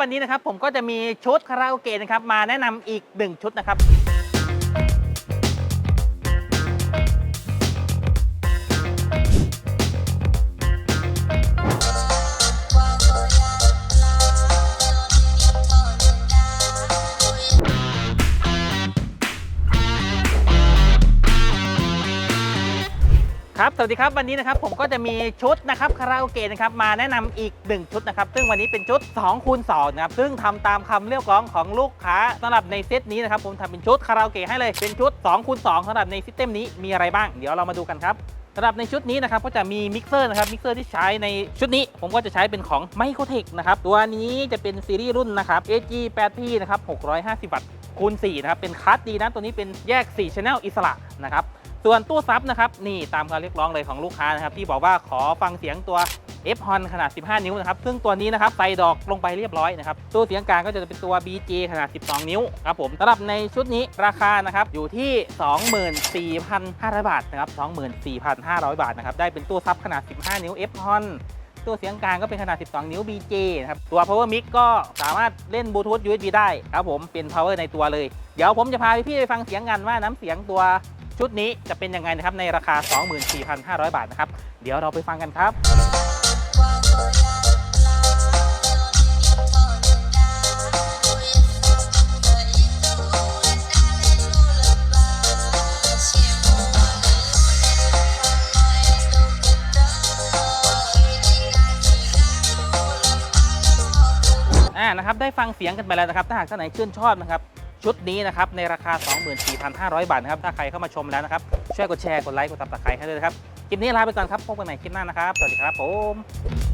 วันนี้นะครับผมก็จะมีชุดคาราโอเกะนะครับมาแนะนำอีกหนึ่งชุดนะครับ ครับสวัสดีครับวันนี้นะครับผมก็จะมีชุดนะครับคาราโอเกะนะครับมาแนะนำอีก 1 ชุดนะครับซึ่งวันนี้เป็นชุด2คูณ2นะครับซึ่งทำตามคำเรียกร้องของลูกค้าสำหรับในเซตนี้นะครับผมทำเป็นชุดคาราโอเกะให้เลยเป็นชุด2คูณ2สำหรับในซิสเต็มนี้มีอะไรบ้าง เดี๋ยวเรามาดูกันครับสำหรับในชุดนี้นะครับก็จะมีมิกเซอร์นะครับมิกเซอร์ที่ใช้ในชุดนี้ ผมก็จะใช้เป็นของ m i c r o t e c h นะครับตัวนี้จะเป็นซีรีส์รุ่นนะครับ AG 8P นะครับ650 วัตต์คูณ4นะครับเป็นคัสดีนะตัวนี้เป็นแยก4 Channel อิสระนะครับ ส่วนตู้ซับนะครับนี่ตามการเรียกร้องเลยของลูกค้านะครับที่บอกว่าขอฟังเสียงตัว f h o n ขนาด 15 นิ้วนะครับซึ่งตัวนี้นะครับใส่ดอกลงไปเรียบร้อยนะครับตู้เสียงกลางก็จะเป็นตัว BJ ขนาด 12 นิ้วครับผมสำหรับในชุดนี้ราคานะครับอยู่ที่ 24,500 บาทนะครับ24,500 บาทนะครับได้เป็นตู้ซับขนาด 15 นิ้ว f h o n ตัวเสียงกลางก็เป็นขนาด 12 นิ้ว BJ นะครับ ตัว power mic ก็สามารถเล่นบลูทูธ USB ได้ครับผม เป็น power ในตัวเลย เดี๋ยวผมจะพาพี่ๆไปฟังเสียงกันว่าน้ำเสียงตัว ชุดนี้จะเป็นยังไงนะครับในราคา 24,500 บาทนะครับ เดี๋ยวเราไปฟังกันครับอ่นะครับได้ฟังเสียงกันไปแล้วนะครับ ถ้าหากท่านไหนชื่นชอบนะครับ ชุดนี้นะครับในราคา 24,500 บาทนะครับถ้าใครเข้ามาชมแล้วนะครับช่วยกดแชร์กดไลค์กดติดตามให้ด้วยนะครับคลิปนี้ลาไปก่อนครับพบกันใหม่คลิปหน้านะครับสวัสดีครับผม